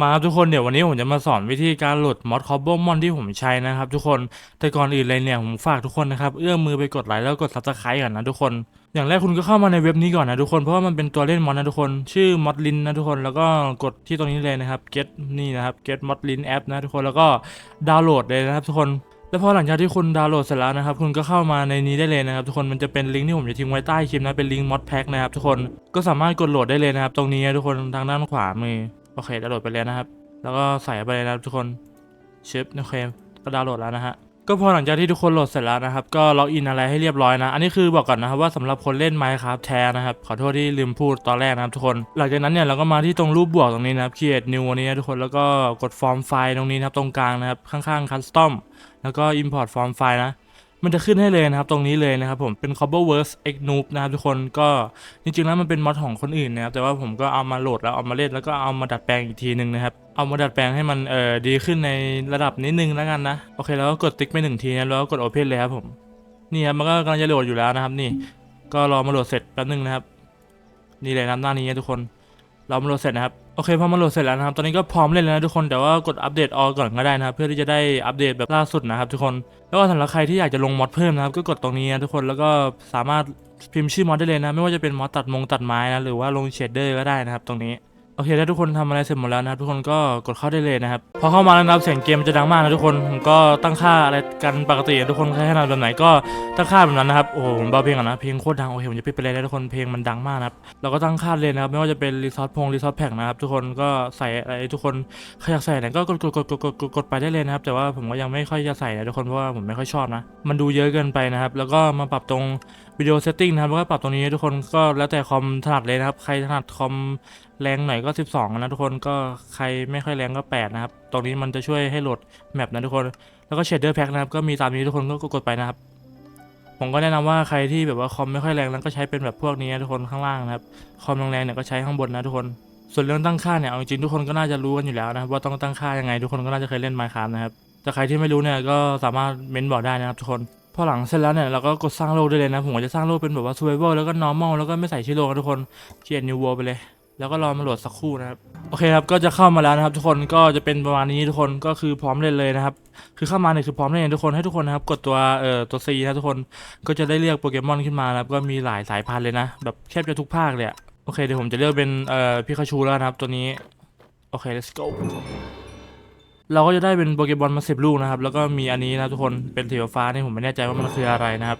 มาครับทุกคนเดี๋ยววันนี้ผมจะมาสอนวิธีการโหลดมอดคอ b บมอนที่ผมใช้นะครับทุกคนแต่ก่อนอื่นเลยเนี่ยผมฝากทุกคนนะครับเอื้อมมือไปกดไลค์แล้วกด subscribe ก่อนนะทุกคน อย่างแรกคุณก็เข้ามาในเว็บนี้ก่อนนะทุกคนเพราะว่ามันเป็นตัวเล่นมอดนะทุกคน ชื่อมอดลินนะทุกคนแล้วก็กดที่ตรงนี้เลยนะครับ get นี่นะครับ get mod lin app นะทุกคนแล้วก็ดาวน์โหลดเลยนะครับทุกคนแล้วพอหลังจากที่คุณดาวน์โหลดเสร็จแล้วนะครับ คุณก็เข้ามาในนี้ได้เลยนะครับ ทุกคนมันจะเป็นลิงก์ที่ผมจะทิ้งไว้ใต้คลิปนะเป็นลิงก์มอดแพ็กนะครับทุกคนก็สามารถกดโหลดได้เลยนะครับ ตรงนี้ทุกคนทางด้านขวามือ โอเคดาวน์โหลดไปแล้วนะครับ แล้วก็ใส่ไปเลยนะครับทุกคนชิปโอเคก็ดาวน์โหลดแล้วนะฮะก็พอหลังจากที่ทุกคนโหลดเสร็จแล้วนะครับ ก็ล็อกอินอะไรให้เรียบร้อยนะ อันนี้คือบอกก่อนนะครับว่าสำหรับคนเล่น Minecraft แท้นะครับ ขอโทษที่ลืมพูดตอนแรกนะครับทุกคน หลังจากนั้นเนี่ยเราก็มาที่ตรงรูปบวกตรงนี้นะครับ create new อันนี้นะทุกคน แล้วก็กด form file ตรงนี้นะครับตรงกลางนะครับ ข้างๆ custom แล้วก็ import form file นะ มันจะขึ้นให้เลยนะครับตรงนี้เลยนะครับผมเป็น coververse x noob นะครับทุกคนก็จริงๆแล้วมันเป็นมอดของคนอื่นนะครับแต่ว่าผมก็เอามาโหลดแล้วเอามาเล่นแล้วก็เอามาดัดแปลงอีกทีหนึ่งนะครับเอามาดัดแปลงให้มันเอ่อดีขึ้นในระดับนิดนึงแล้วกันนะโอเคแล้วก็กดติ๊กไปหนึ่งทีนะแล้วก็กด open เลยครับผมนี่ครับมันก็กำลังจะโหลดอยู่แล้วนะครับ นี่ก็รอมาโหลดเสร็จแป๊บนึงนะครับ นี่เลยนะครับหน้านี้นะทุกคนเรามาโหลดเสร็จนะครับ อเคพอมาโหลดเสร็จแล้วนะครับ ตอนนี้ก็พร้อมเล่นแล้วนะทุกคน แต่ว่ากดอัปเดตออก่อนก็ได้นะครับ เพื่อที่จะได้อัปเดตแบบล่าสุดนะครับทุกคน แล้วก็สำหรับใครที่อยากจะลงมอดเพิ่มนะครับ ก็กดตรงนี้นะทุกคน แล้วก็สามารถพิมพ์ชื่อมอดได้เลยนะ ไม่ว่าจะเป็นมอดตัดมงตัดไม้นะ หรือว่าลงเชดเดอร์ก็ได้นะครับตรงนี้ อเคถ้าทุกคนทำอะไรเสร็จหมดแล้วนะครับทุกคนก็กดเข้าได้เลยนะครับพอเข้ามาแล้วนะครับเสียงเกมมันจะดังมากนะทุกคนผมก็ตั้งค่าอะไรกันปกติทุกคนใช้ขนาดแบบไหนก็ตั้งค่าแบบนั้นนะครับโอ้โหผมเบาเพลงก่อนนะเพลงโคตรดังโอเคผมจะปิดไปเลยนะทุกคนเพลงมันดังมากนะครับเราก็ตั้งค่าเลยนะครับไม่ว่าจะเป็นรีซอสพงรีซอสแพ็กนะครับทุกคนก็ใส่อะไรทุกคนใครอยากใส่ไหนก็กดกดกดกดกดกดกดไปได้เลยนะครับแต่ว่าผมก็ยังไม่ค่อยจะใส่นะทุกคนเพราะว่าผมไม่ค่อยชอบนะมันดูเยอะเกินไปนะครับแล้วก็มาปรับตรง วิดีโอเซตติ้งนะครับแล้วก็ปรับตรงนี้ทุกคนก็แล้วแต่คอมถนัดเลยนะครับ ใครถนัดคอมแรงหน่อยก็ 12 นะทุกคนก็ใครไม่ค่อยแรงก็ 8 นะครับ ตรงนี้มันจะช่วยให้โหลดแมปนะทุกคนแล้วก็เชดเดอร์แพ็กนะครับก็มีตามนี้ทุกคนก็กดไปนะครับผมก็แนะนำว่าใครที่แบบว่าคอมไม่ค่อยแรงนั้นก็ใช้เป็นแบบพวกนี้นะทุกคนข้างล่างนะครับคอมแรงๆเนี่ยก็ใช้ข้างบนนะทุกคน ส่วนเรื่องตั้งค่าเนี่ยเอาจริงๆทุกคนก็น่าจะรู้กันอยู่แล้วนะว่าต้องตั้งค่ายังไง ทุกคนก็น่าจะเคยเล่น Minecraft นะครับแต่ใครที่ไม่รู้เนี่ยก็สามารถเม้นบอกได้นะครับทุกคน อหลังเสร็จแล้วเนี่ยเราก็กดสร้างโลกได้เลยนะ ผมจะสร้างโลกเป็นแบบว่า survival แล้วก็ normal แล้วก็ไม่ใส่ชื่อโลกทุกคน create new world ไปเลย แล้วก็รอมาโหลดสักครู่นะครับโอเคครับก็จะเข้ามาแล้วนะครับ ทุกคนก็จะเป็นประมาณนี้ทุกคนก็คือพร้อมเล่นเลยนะครับ คือเข้ามาเนี่ยคือพร้อมเล่นทุกคนให้ทุกคนนะครับกดตัวเอ่อตัว C นะทุกคนก็จะได้เลือกโปเกมอนขึ้นมานะครับก็มีหลายสายพันธุ์เลยนะ แบบแทบจะทุกภาคเลยโอเคเดี๋ยวผมจะเลือกเป็นเอ่อพิคาชูแล้วนะครับตัวนี้โอเค let's go เราก็จะได้เป็นโปเกมอนมาสิบลูกนะครับ แล้วก็มีอันนี้นะทุกคนเป็นสีฟ้านี่ผมไม่แน่ใจว่ามันคืออะไรนะครับ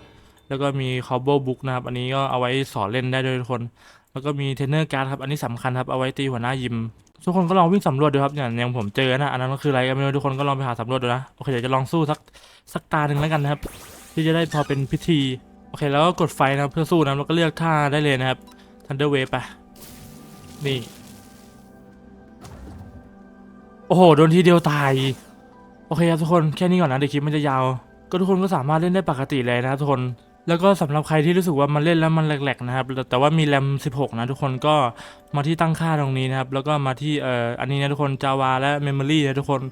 แล้วก็มี c o b b l e book นะครับ อันนี้ก็เอาไว้สอนเล่นได้ด้วยทุกคน แล้วก็มีเทรนเนอร์การ์ดครับ อันนี้สำคัญครับ เอาไว้ตีหัวหน้ายิม ทุกคนก็ลองวิ่งสำรวจดูครับ อย่างอย่างผมเจอนะ อันนั้นก็คืออะไรก็ไม่รู้ทุกคนก็ลองไปหาสำรวจดูนะ โอเคเดี๋ยวจะลองสู้สักสักตาหนึ่งแล้วกันนะครับ ที่จะได้พอเป็นพิธี โอเค แล้วก็กดไฟนะเพื่อสู้นะแล้วก็เลือกท่าได้เลยนะครับ Thunder Wave ไป นี่ โอ้โห โดนทีเดียวตาย โอเคครับทุกคนแค่นี้ก่อนนะเดี๋ยวคลิปมันจะยาว ก็ทุกคนก็สามารถเล่นได้ปกติเลยนะครับทุกคนแล้วก็สำหรับใครที่รู้สึกว่ามันเล่นแล้วมันแหลกๆนะครับ แต่ว่ามีแรม 16 นะทุกคนก็มาที่ตั้งค่าตรงนี้นะครับ แล้วก็มาที่เอ่ออันนี้นะทุกคน Java และ Memory นะทุกคน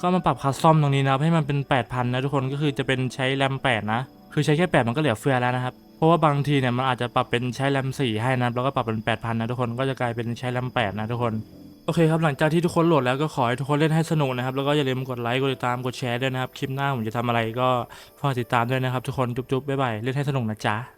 ก็มาปรับคัสตอมตรงนี้นะครับ ให้มันเป็น 8,000 นะทุกคนก็คือจะเป็นใช้แรม 8 นะ คือใช้แค่ 8 มันก็เหลือเฟือแล้วนะครับเพราะว่าบางทีเนี่ยมันอาจจะปรับเป็นใช้แรม4ให้นะแล้วก็ปรับเป็น 8,000 นะทุกคนก็จะกลายเป็นใช้แรม8 นะทุกคน โอเคครับหลังจากที่ทุกคนโหลดแล้วก็ขอให้ทุกคนเล่นให้สนุกนะครับ แล้วก็อย่าลืมกดไลค์กดติดตามกดแชร์ด้วยนะครับ คลิปหน้าผมจะทำอะไรก็ฝากติดตามด้วยนะครับ ทุกคนจุ๊บๆบ๊ายบายเล่นให้สนุกนะจ๊ะ